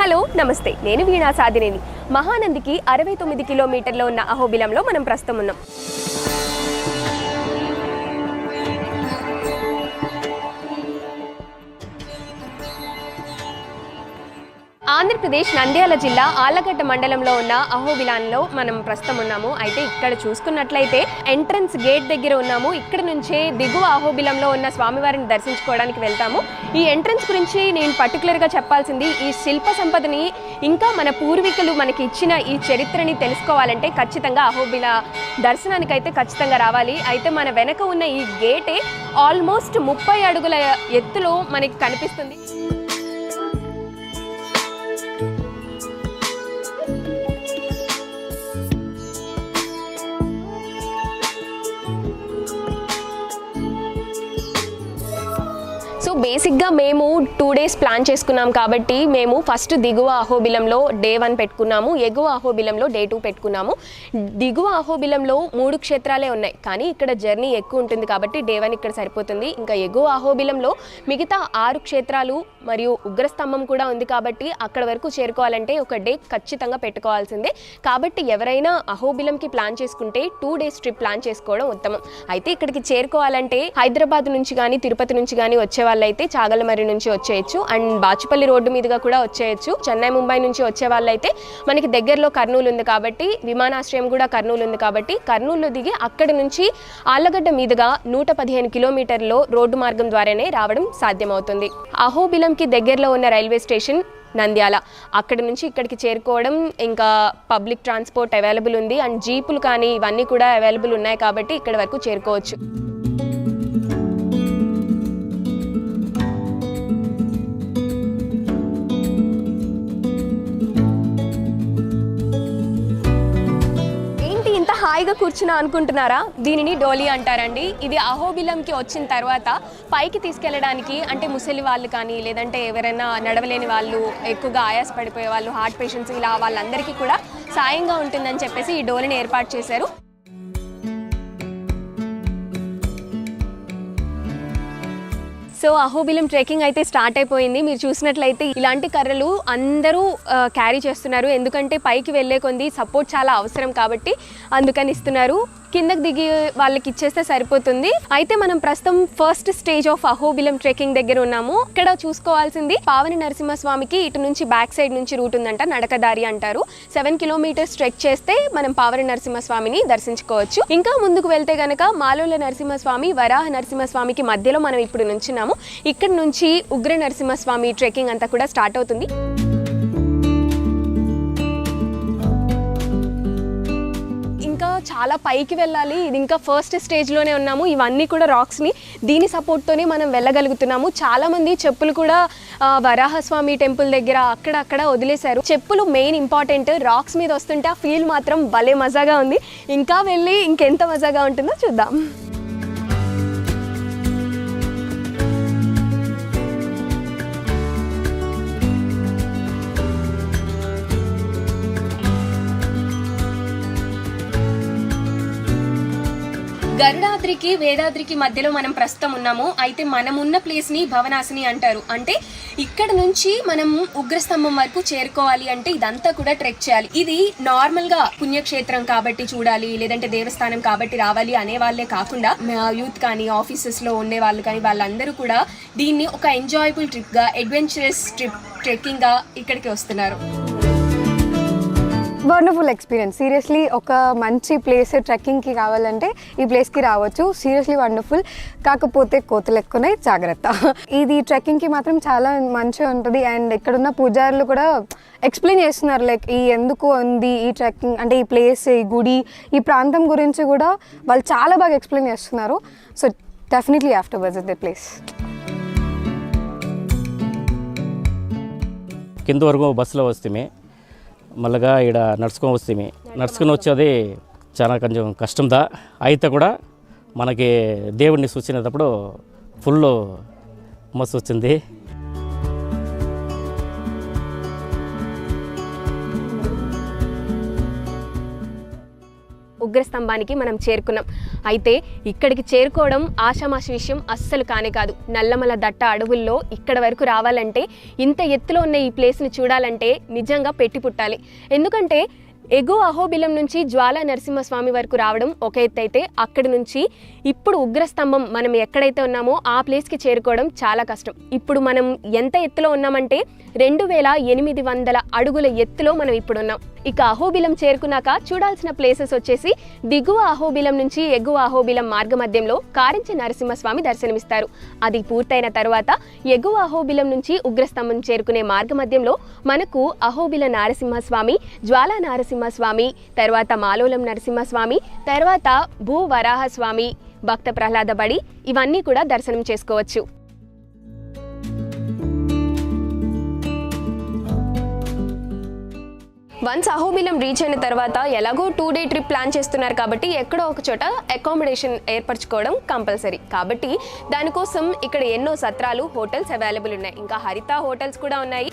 Hello నమస్తే. నేను వీణా సాధినేని మహానందికి అరవై తొమ్మిది కిలోమీటర్లో ఉన్న అహోబిలంలో మనం ప్రస్తుతం ఉన్నాం. ఆంధ్రప్రదేశ్ నంద్యాల జిల్లా ఆళ్ళగడ్డ మండలంలో ఉన్న అహోబిలాన్లో మనం ప్రస్తుతం ఉన్నాము. అయితే ఇక్కడ చూసుకున్నట్లయితే ఎంట్రన్స్ గేట్ దగ్గర ఉన్నాము. ఇక్కడ నుంచే దిగువ అహోబిలంలో ఉన్న స్వామివారిని దర్శించుకోవడానికి వెళ్తాము. ఈ ఎంట్రన్స్ గురించి నేను పర్టికులర్గా చెప్పాల్సింది ఈ శిల్ప సంపదని ఇంకా మన పూర్వీకులు మనకి ఇచ్చిన ఈ చరిత్రని తెలుసుకోవాలంటే ఖచ్చితంగా అహోబిల దర్శనానికి అయితే ఖచ్చితంగా రావాలి. అయితే మన వెనక ఉన్న ఈ గేటే ఆల్మోస్ట్ ముప్పై అడుగుల ఎత్తులో మనకి కనిపిస్తుంది. సో బేసిక్గా మేము టూ డేస్ ప్లాన్ చేసుకున్నాం కాబట్టి మేము ఫస్ట్ దిగువ అహోబిలంలో డే వన్ పెట్టుకున్నాము ఎగువ అహోబిలంలో డే టూ పెట్టుకున్నాము. దిగువ అహోబిలంలో మూడు క్షేత్రాలే ఉన్నాయి కానీ ఇక్కడ జర్నీ ఎక్కువ ఉంటుంది కాబట్టి డే వన్ ఇక్కడ సరిపోతుంది. ఇంకా ఎగువ అహోబిలంలో మిగతా ఆరు క్షేత్రాలు మరియు ఉగ్రస్తంభం కూడా ఉంది కాబట్టి అక్కడ వరకు చేరుకోవాలంటే ఒక డే ఖచ్చితంగా పెట్టుకోవాల్సిందే. కాబట్టి ఎవరైనా అహోబిలంకి ప్లాన్ చేసుకుంటే టూ డేస్ ట్రిప్ ప్లాన్ చేసుకోవడం ఉత్తమం. అయితే ఇక్కడికి చేరుకోవాలంటే హైదరాబాద్ నుంచి కానీ తిరుపతి నుంచి కానీ వచ్చే వాళ్ళైతే చాగలమరి నుంచి వచ్చేయచ్చు. అండ్ బాచుపల్లి రోడ్డు మీదుగా కూడా వచ్చేయచ్చు. చెన్నై ముంబై నుంచి వచ్చే వాళ్ళైతే మనకి దగ్గరలో కర్నూలు ఉంది కాబట్టి విమానాశ్రయం కూడా కర్నూలు ఉంది కాబట్టి కర్నూలులో దిగి అక్కడి నుంచి ఆళ్ళగడ్డ మీదుగా నూట పదిహేను కిలోమీటర్లో రోడ్డు మార్గం ద్వారానే రావడం సాధ్యమవుతుంది. అహోబిలంకి దగ్గరలో ఉన్న రైల్వే స్టేషన్ నంద్యాల. అక్కడి నుంచి ఇక్కడికి చేరుకోవడం ఇంకా పబ్లిక్ ట్రాన్స్పోర్ట్ అవైలబుల్ ఉంది. అండ్ జీపులు కానీ ఇవన్నీ కూడా అవైలబుల్ ఉన్నాయి కాబట్టి ఇక్కడ వరకు చేరుకోవచ్చు. హాయిగా కూర్చున్నా అనుకుంటున్నారా? దీనిని డోలి అంటారండి. ఇది అహోబిలంకి వచ్చిన తర్వాత పైకి తీసుకెళ్ళడానికి అంటే ముసలి వాళ్ళు కానీ లేదంటే ఎవరైనా నడవలేని వాళ్ళు ఎక్కువగా ఆయాస పడిపోయే వాళ్ళు హార్ట్ పేషెంట్స్ ఇలా వాళ్ళందరికీ కూడా సాయంగా ఉంటుందని చెప్పేసి ఈ డోలిని ఏర్పాటు చేశారు. సో అహోబిలం ట్రెక్కింగ్ అయితే స్టార్ట్ అయిపోయింది. మీరు చూసినట్లయితే ఇలాంటి కర్రలు అందరూ క్యారీ చేస్తున్నారు. ఎందుకంటే పైకి వెళ్ళే కొంది సపోర్ట్ చాలా అవసరం కాబట్టి అందుకని ఇస్తున్నారు. కిందకి దిగి వాళ్ళకి ఇచ్చేస్తే సరిపోతుంది. అయితే మనం ప్రస్తుతం first stage of Ahobilam trekking దగ్గర ఉన్నాము. ఇక్కడ చూసుకోవాల్సింది పావని నరసింహస్వామికి ఇటు నుంచి బ్యాక్ సైడ్ నుంచి రూట్ ఉందంట నడకదారి అంటారు. సెవెన్ కిలోమీటర్స్ ట్రెక్ చేస్తే మనం పావని నరసింహస్వామిని దర్శించుకోవచ్చు. ఇంకా ముందుకు వెళ్తే గనక మాలోల నరసింహస్వామి వరాహ నరసింహస్వామికి మధ్యలో మనం ఇప్పుడు నుంచున్నాము. ఇక్కడ నుంచి ఉగ్ర నరసింహస్వామి ట్రెక్కింగ్ అంతా కూడా స్టార్ట్ అవుతుంది. చాలా పైకి వెళ్ళాలి. ఇది ఇంకా ఫస్ట్ స్టేజ్లోనే ఉన్నాము. ఇవన్నీ కూడా రాక్స్ని దీని సపోర్ట్తోనే మనం వెళ్ళగలుగుతున్నాము. చాలామంది చెప్పులు కూడా వరాహస్వామి టెంపుల్ దగ్గర అక్కడ అక్కడ వదిలేశారు. చెప్పులు మెయిన్ ఇంపార్టెంట్ రాక్స్ మీద వస్తుంటే ఆ ఫీల్ మాత్రం భలే మజాగా ఉంది. ఇంకా వెళ్ళి ఇంకెంత మజాగా ఉంటుందో చూద్దాం. గరుడాద్రికి వేదాద్రికి మధ్యలో మనం ప్రస్తుతం ఉన్నాము. అయితే మనం ఉన్న ప్లేస్ని భవనాసిని అంటారు. అంటే ఇక్కడ నుంచి మనం ఉగ్రస్తంభం వరకు చేరుకోవాలి అంటే ఇదంతా కూడా ట్రెక్ చేయాలి. ఇది నార్మల్గా పుణ్యక్షేత్రం కాబట్టి చూడాలి లేదంటే దేవస్థానం కాబట్టి రావాలి అనే వాళ్ళే కాకుండా యూత్ కానీ ఆఫీసెస్లో ఉండే వాళ్ళు కానీ వాళ్ళందరూ కూడా దీన్ని ఒక ఎంజాయబుల్ ట్రిప్గా అడ్వెంచరస్ ట్రిప్ ట్రెక్కింగ్గా ఇక్కడికి వస్తున్నారు. వండర్ఫుల్ ఎక్స్పీరియన్స్ సీరియస్లీ ఒక మంచి ప్లేస్ ట్రెక్కింగ్కి కావాలంటే ఈ ప్లేస్కి రావచ్చు. సీరియస్లీ వండర్ఫుల్ కాకపోతే కోతలు ఎక్కువనే జాగ్రత్త. ఇది ట్రెక్కింగ్కి మాత్రం చాలా మంచిగా ఉంటుంది. అండ్ ఇక్కడున్న పూజారులు కూడా ఎక్స్ప్లెయిన్ చేస్తున్నారు లైక్ ఈ ఎందుకు ఉంది ఈ ట్రెక్కింగ్ అంటే ఈ ప్లేస్ ఈ గుడి ఈ ప్రాంతం గురించి కూడా వాళ్ళు చాలా బాగా ఎక్స్ప్లెయిన్ చేస్తున్నారు. So definitely after visit the place కింద వరకు బస్సులో వస్తే మళ్ళగా ఇక్కడ నడుచుకొని వస్తే నడుచుకొని వచ్చేది చాలా కొంచెం కష్టందా. అయితే కూడా మనకి దేవుడిని సూచినప్పుడు ఫుల్ మస్తు వచ్చింది. ఉగ్రస్తంభానికి మనం చేరుకున్నాం. అయితే ఇక్కడికి చేరుకోవడం ఆషామాషి విషయం అస్సలు కానే కాదు. నల్లమల దట్ట అడవుల్లో ఇక్కడ వరకు రావాలంటే ఇంత ఎత్తులో ఉన్న ఈ ప్లేస్ని చూడాలంటే నిజంగా పెట్టి పుట్టాలి. ఎందుకంటే ఎగువ అహోబిలం నుంచి జ్వాల నరసింహస్వామి వరకు రావడం ఒక ఎత్తు అయితే అక్కడి నుంచి ఇప్పుడు ఉగ్రస్తంభం మనం ఎక్కడైతే ఉన్నామో ఆ ప్లేస్కి చేరుకోవడం చాలా కష్టం. ఇప్పుడు మనం ఎంత ఎత్తులో ఉన్నామంటే రెండు వేల ఎనిమిది వందల అడుగుల ఎత్తులో మనం ఇప్పుడు ఉన్నాం. ఇక అహోబిలం చేరుకున్నాక చూడాల్సిన ప్లేసెస్ వచ్చేసి దిగువ అహోబిలం నుంచి ఎగువ అహోబిలం మార్గ మధ్యంలో కారించ నరసింహస్వామి దర్శనమిస్తారు. అది పూర్తయిన తర్వాత ఎగువ అహోబిలం నుంచి ఉగ్రస్తంభం చేరుకునే మార్గ మధ్యంలో మనకు అహోబిల నరసింహస్వామి జ్వాలా నరసింహస్వామి తర్వాత మాలోలం నరసింహస్వామి తర్వాత భూ వరాహస్వామి భక్త ప్రహ్లాద బడి ఇవన్నీ కూడా దర్శనం చేసుకోవచ్చు. వన్స్ అహోబిలం రీచ్ అయిన తర్వాత ఎలాగో టూ డే ట్రిప్ ప్లాన్ చేస్తున్నారు కాబట్టి ఎక్కడో ఒక చోట అకామిడేషన్ ఏర్పరచుకోవడం కంపల్సరీ కాబట్టి దానికోసం ఇక్కడ ఎన్నో సత్రాలు హోటల్స్ అవైలబుల్ ఉన్నాయి. ఇంకా హరిత హోటల్స్ కూడా ఉన్నాయి.